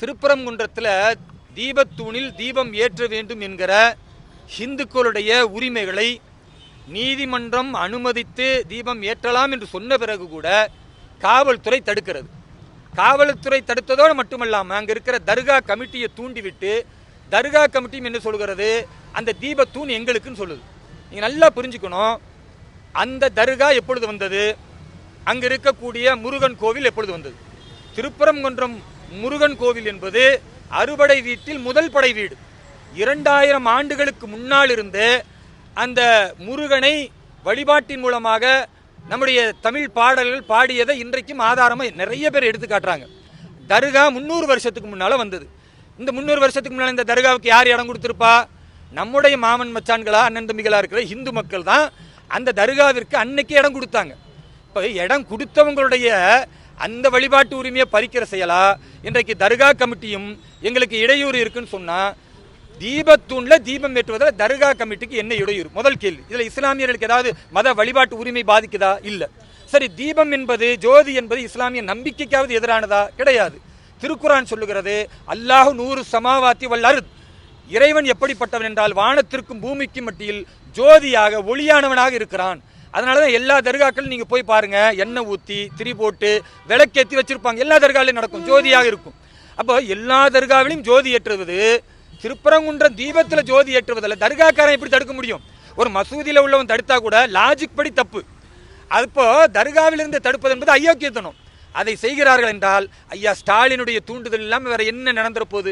திருப்பரங்குன்றத்தில் தீபத்தூணில் தீபம் ஏற்ற வேண்டும் என்கிற இந்துக்களுடைய உரிமைகளை நீதிமன்றம் அனுமதித்து தீபம் ஏற்றலாம் என்று சொன்ன பிறகு கூட காவல்துறை தடுக்கிறது. காவல்துறை தடுத்ததோடு மட்டுமல்லாமல் அங்கே இருக்கிற தர்கா கமிட்டியை தூண்டிவிட்டு தர்கா கமிட்டியும் என்ன சொல்கிறது அந்த தீபத்தூண் எங்களுக்குன்னு சொல்லுது. நீங்கள் நல்லா புரிஞ்சுக்கணும். அந்த தர்கா எப்பொழுது வந்தது? அங்கே இருக்கக்கூடிய முருகன் கோவில் எப்பொழுது வந்தது? திருப்பரங்குன்றம் முருகன் கோவில் என்பது அறுபடை வீட்டில் முதல் படை வீடு. இரண்டாயிரம் ஆண்டுகளுக்கு முன்னால் இருந்து அந்த முருகனை வழிபாட்டின் மூலமாக நம்முடைய தமிழ் பாடல்கள் பாடியதை இன்றைக்கும் ஆதாரமாக நிறைய பேர் எடுத்து காட்டுறாங்க. தர்கா முந்நூறு வருஷத்துக்கு முன்னால் வந்தது. இந்த முந்நூறு வருஷத்துக்கு முன்னால் இந்த தர்காவுக்கு யார் இடம் கொடுத்துருப்பா? நம்முடைய மாமன் மச்சான்களா அண்ணன் தம்பிகளாக இருக்கிற இந்து மக்கள் தான் அந்த தர்காவிற்கு அன்னைக்கு இடம் கொடுத்தாங்க. இப்போ இடம் கொடுத்தவங்களுடைய அந்த வழிபாட்டு உரிமையை பறிக்கிற செயலா? இன்றைக்கு தர்கா கமிட்டியும் எங்களுக்கு இடையூறு இருக்குன்னு சொன்னா தீபத்தூண்ல தீபம் ஏற்றுவதில் தர்கா கமிட்டிக்கு என்ன இடையூறு? முதல் கேள்வி. இதுல இஸ்லாமியர்களுக்கு ஏதாவது மத வழிபாட்டு உரிமை பாதிக்குதா? இல்ல. சரி தீபம் என்பது ஜோதி என்பது இஸ்லாமிய நம்பிக்கைக்காவது எதிரானதா? கிடையாது. திருக்குறான் சொல்லுகிறது அல்லாஹ் நூறு சமாவாத்தி வல்லரு இறைவன் எப்படிப்பட்டவன் என்றால் வானத்திற்கும் பூமிக்கும் மட்டியில் ஜோதியாக ஒளியானவனாக இருக்கிறான். அதனால தான் எல்லா தர்காக்களும் நீங்கள் போய் பாருங்கள் எண்ணெய் ஊற்றி திரி போட்டு விளக்கேற்றி வச்சுருப்பாங்க. எல்லா தர்காலையும் நடக்கும் ஜோதியாக இருக்கும். அப்போ எல்லா தர்காவிலையும் ஜோதி ஏற்றுவது திருப்பரங்குன்றம் தீபத்தில் ஜோதி ஏற்றுவதில் தர்காக்காரன் எப்படி தடுக்க முடியும்? ஒரு மசூதியில் உள்ளவன் தடுத்தா கூட லாஜிக் படி தப்பு. அப்போ தர்காவிலிருந்து தடுப்பது என்பது அயோக்கியத்தனம். அதை செய்கிறார்கள் என்றால் ஐயா ஸ்டாலினுடைய தூண்டுதல் இல்லாமல் வேற என்ன நடந்துற போகுது?